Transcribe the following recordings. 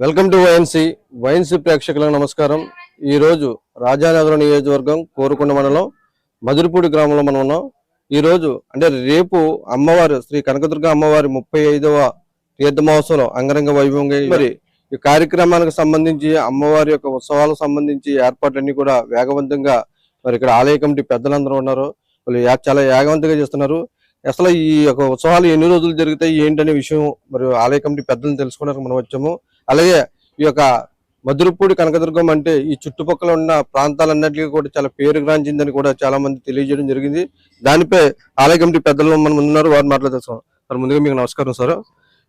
Welcome to వైఎన్సి. YNC ప్రేక్షకులకు నమస్కారం. ఈ రోజు రాజానగరం నియోజకవర్గం కోరుకొండ మండలం మధురపూడి గ్రామంలో మనం ఉన్నాం. ఈ రోజు అంటే రేపు అమ్మవారు శ్రీ కనకదుర్గ అమ్మవారి ముప్పై ఐదవ తీర్థ మహోత్సవం అంగరంగ వైభవంగా మరి ఈ కార్యక్రమానికి సంబంధించి అమ్మవారి యొక్క ఉత్సవాలకు సంబంధించి ఏర్పాట్లన్నీ కూడా వేగవంతంగా మరి ఇక్కడ ఆలయ కమిటీ పెద్దలందరూ ఉన్నారు. వాళ్ళు చాలా వేగవంతంగా చేస్తున్నారు. అసలు ఈ యొక్క ఉత్సవాలు ఎన్ని రోజులు జరుగుతాయి ఏంటనే విషయం మరి ఆలయ కమిటీ పెద్దలను తెలుసుకోవడానికి మనం వచ్చాము. అలాగే ఈ యొక్క మధురపూడి కనకదుర్గం అంటే ఈ చుట్టుపక్కల ఉన్న ప్రాంతాలన్నిటికీ కూడా చాలా పేరుగాంచిందని కూడా చాలా మంది తెలియజేయడం జరిగింది. దానిపై ఆలయ కమిటీ పెద్దలు మన ముందున్నారు వారు మాట్లాడుతారు సార్. ముందుగా మీకు నమస్కారం సార్.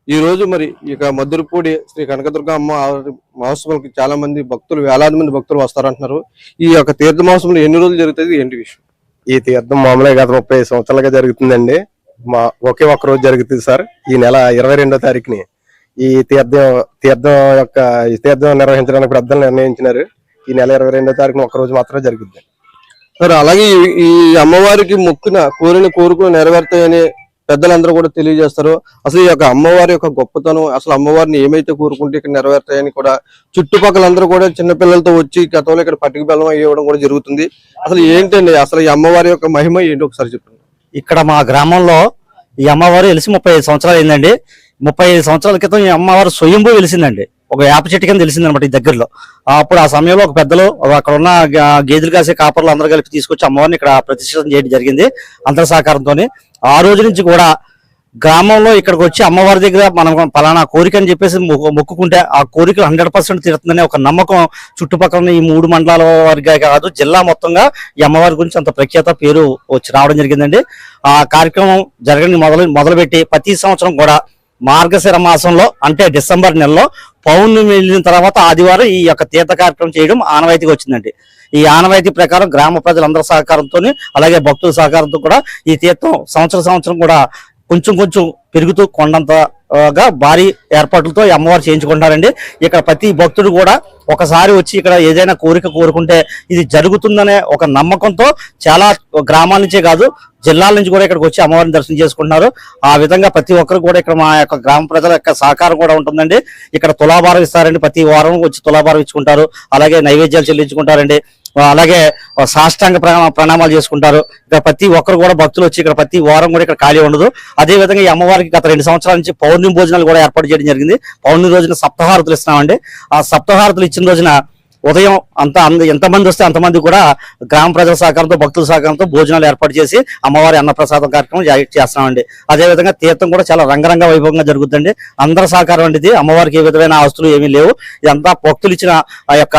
ఈ రోజు మరి ఈ యొక్క మధురపూడి శ్రీ కనకదుర్గ అమ్మ మహోత్సవాలకి చాలా మంది భక్తులు వేలాది మంది భక్తులు వస్తారంటున్నారు. ఈ యొక్క తీర్థ మహోత్సవం ఎన్ని రోజులు జరుగుతుంది? ఏంటి విషయం? ఈ తీర్థం మామూలుగా గత ముప్పై సంవత్సరాలుగా జరుగుతుందండి. మా ఒకే ఒక్క రోజు జరుగుతుంది సార్. ఈ నెల ఇరవై రెండో తారీఖుని. ఈ తీర్థం తీర్థం యొక్క ఈ తీర్థం నిర్వహించడానికి పెద్దలు నిర్ణయించినారు. ఈ నెల ఇరవై రెండో తారీఖున ఒక రోజు మాత్రమే జరుగుతుంది సార్ అలాగే ఈ- ఈ అమ్మవారికి మొక్కున కోరిన కోరుకుని నెరవేరుతాయని పెద్దలందరూ కూడా తెలియజేస్తారు. అసలు ఈ యొక్క అమ్మవారి యొక్క గొప్పతనం అసలు అమ్మవారిని ఏమైతే కోరుకుంటే ఇక్కడ నెరవేరుతాయని కూడా చుట్టుపక్కల అందరూ కూడా చిన్నపిల్లలతో వచ్చి గతంలో ఇక్కడ పట్టిక బెల్లం ఇవ్వడం కూడా జరుగుతుంది. అసలు ఏంటండి అసలు ఈ అమ్మవారి యొక్క మహిమ ఏంటి ఒకసారి చెప్పండి. ఇక్కడ మా గ్రామంలో ఈ అమ్మవారు వెలిసి ముప్పై ఐదు సంవత్సరాలు అయిందండి. ముప్పై ఐదు సంవత్సరాల క్రితం ఈ అమ్మవారు స్వయంభూ వెలిసిందండి. ఒక వేప చెట్టు కింద తెలిసింది అనమాట ఈ దగ్గరలో. అప్పుడు ఆ సమయంలో ఒక పెద్దలు అక్కడ ఉన్న గేదెలు కాసే కాపర్లు అందరూ కలిపి తీసుకొచ్చి అమ్మవారిని ఇక్కడ ప్రతిష్ఠితం చేయడం జరిగింది అందరి సహకారంతో ఆ రోజు నుంచి కూడా గ్రామంలో ఇక్కడికి వచ్చి అమ్మవారి దగ్గర మనం పలానా కోరిక అని చెప్పేసి మొక్కు- మొక్కుకుంటే ఆ కోరికలు హండ్రెడ్ పర్సెంట్ తీరుతుందనే ఒక నమ్మకం చుట్టుపక్కల ఉన్న ఈ మూడు మండలాల వారిగా కాదు జిల్లా మొత్తంగా ఈ అమ్మవారి గురించి అంత ప్రఖ్యాత పేరు వచ్చి రావడం జరిగిందండి. ఆ కార్యక్రమం జరగని మొదలు మొదలుపెట్టి ప్రతి సంవత్సరం కూడా మార్గశిర మాసంలో అంటే డిసెంబర్ నెలలో పౌర్ణమి వెళ్ళిన తర్వాత ఆదివారం ఈ యొక్క తీర్థ కార్యక్రమం చేయడం ఆనవాయితీగా వచ్చిందండి. ఈ ఆనవాయితీ ప్రకారం గ్రామ ప్రజలందరి సహకారంతో అలాగే భక్తుల సహకారంతో కూడా ఈ తీర్థం సంవత్సరం సంవత్సరం కూడా కొంచెం కొంచెం పెరుగుతూ కొండంతగా భారీ ఏర్పాట్లతో అమ్మవారు చేయించుకుంటారండి ఇక్కడ ప్రతి భక్తుడు కూడా ఒకసారి వచ్చి ఇక్కడ ఏదైనా కోరిక కోరుకుంటే ఇది జరుగుతుందనే ఒక నమ్మకంతో చాలా గ్రామాల నుంచే కాదు జిల్లాల నుంచి కూడా ఇక్కడికి వచ్చి అమ్మవారిని దర్శనం చేసుకుంటున్నారు. ఆ విధంగా ప్రతి ఒక్కరు కూడా ఇక్కడ మా యొక్క గ్రామ ప్రజల యొక్క సహకారం కూడా ఉంటుందండి. ఇక్కడ తులాభారం ఇస్తారండి. ప్రతి వారం వచ్చి తులాభారం ఇచ్చుకుంటారు. అలాగే నైవేద్యాలు చెల్లించుకుంటారండి. అలాగే సాష్టాంగ ప్రణామాలు చేసుకుంటారు. ఇక్కడ ప్రతి ఒక్కరు కూడా భక్తులు వచ్చి ఇక్కడ ప్రతి వారం కూడా ఇక్కడ ఖాళీ ఉండదు. అదే విధంగా ఈ అమ్మవారికి గత రెండు సంవత్సరాల నుంచి పౌర్ణమి భోజనాలు కూడా ఏర్పాటు చేయడం జరిగింది. పౌర్ణమి రోజున సప్తహారతులు ఇస్తున్నామండి. ఆ సప్తహారతులు ఇచ్చిన రోజున ఉదయం అంత అంద- ఎంతమంది వస్తే అంతమంది కూడా గ్రామ ప్రజల సహకారంతో భక్తుల సహకారంతో భోజనాలు ఏర్పాటు చేసి అమ్మవారి అన్నప్రసాదం కార్యక్రమం చేస్తామండి. చేస్తున్నామండి అదే విధంగా తీర్థం కూడా చాలా రంగరంగ వైభవంగా జరుగుతుంది అందరి సహకారం అండి ఇది. అమ్మవారికి ఏ విధమైన ఆస్తులు ఏమీ లేవు. ఇదంతా భక్తులు ఇచ్చిన ఆ యొక్క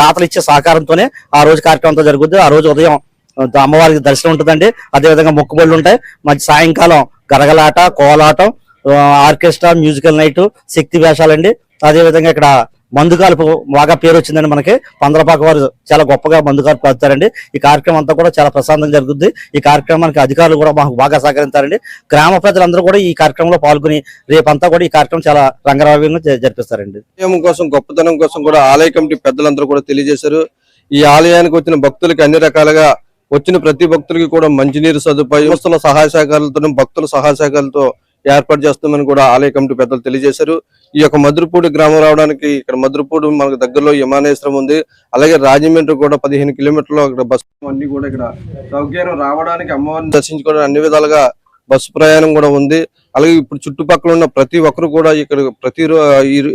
దాతలు ఇచ్చే సహకారంతోనే ఆ రోజు కార్యక్రమంతో జరుగుద్ది. ఆ రోజు ఉదయం అమ్మవారికి దర్శనం ఉంటుందండి. అదే విధంగా మొక్కుబళ్ళు ఉంటాయి. మధ్య సాయంకాలం గరగలాట కోలాటం ఆర్కెస్ట్రా మ్యూజికల్ నైట్ శక్తి వేషాలండి. అదేవిధంగా ఇక్కడ మందుకాలుపు బాగా పేరు వచ్చిందండి మనకి పందలపాక వారు చాలా గొప్పగా మందుకాలు పడతారండి ఈ కార్యక్రమం అంతా కూడా చాలా ప్రశాంతంగా జరుగుద్ది. ఈ కార్యక్రమానికి అధికారులు కూడా మాకు బాగా సహకరిస్తారండి గ్రామ ప్రజలందరూ కూడా ఈ కార్యక్రమంలో పాల్గొని రేపంతా కూడా ఈ కార్యక్రమం చాలా రంగరావ్యంగా జరిపిస్తారండి. కోసం గొప్పతనం కోసం కూడా ఆలయ కమిటీ పెద్దలందరూ కూడా తెలియజేశారు. ఈ ఆలయానికి వచ్చిన భక్తులకి అన్ని రకాలుగా వచ్చిన ప్రతి భక్తులకి కూడా మంచినీరు సదుపాయం సంస్థల సహాయ సహకారాలతో భక్తుల సహాయ సహకారాలతో ఏర్పాటు చేస్తామని కూడా ఆలయ కమిటీ పెద్దలు తెలియజేశారు. ఈ యొక్క మధురపూడి గ్రామం రావడానికి ఇక్కడ మధురపూడి మనకు దగ్గరలో విమానాశ్రయం ఉంది. అలాగే రాజమండ్రి కూడా పదిహేను కిలోమీటర్లు అక్కడ బస్సు అన్ని కూడా ఇక్కడ సౌకర్యం రావడానికి అమ్మవారిని దర్శించుకోవడానికి అన్ని విధాలుగా బస్సు ప్రయాణం కూడా ఉంది. అలాగే ఇప్పుడు చుట్టుపక్కల ఉన్న ప్రతి ఒక్కరు కూడా ఇక్కడ ప్రతి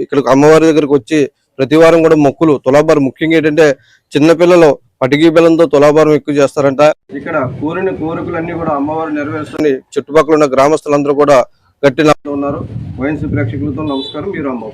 ఇక్కడ అమ్మవారి దగ్గరకు వచ్చి ప్రతి వారం కూడా మొక్కులు తులాభారం. ముఖ్యంగా ఏంటంటే చిన్నపిల్లలు పటికీ బెల్లంతో తులాభారం ఎక్కువ చేస్తారంట. ఇక్కడ కోరిన కోరికలన్నీ కూడా అమ్మవారు నెరవేరుస్తుంది చుట్టుపక్కల ఉన్న గ్రామస్తులందరూ కూడా గట్టిలా ఉన్నారు. వైఎన్సీ ప్రేక్షకులతో నమస్కారం. మీరు అమ్మ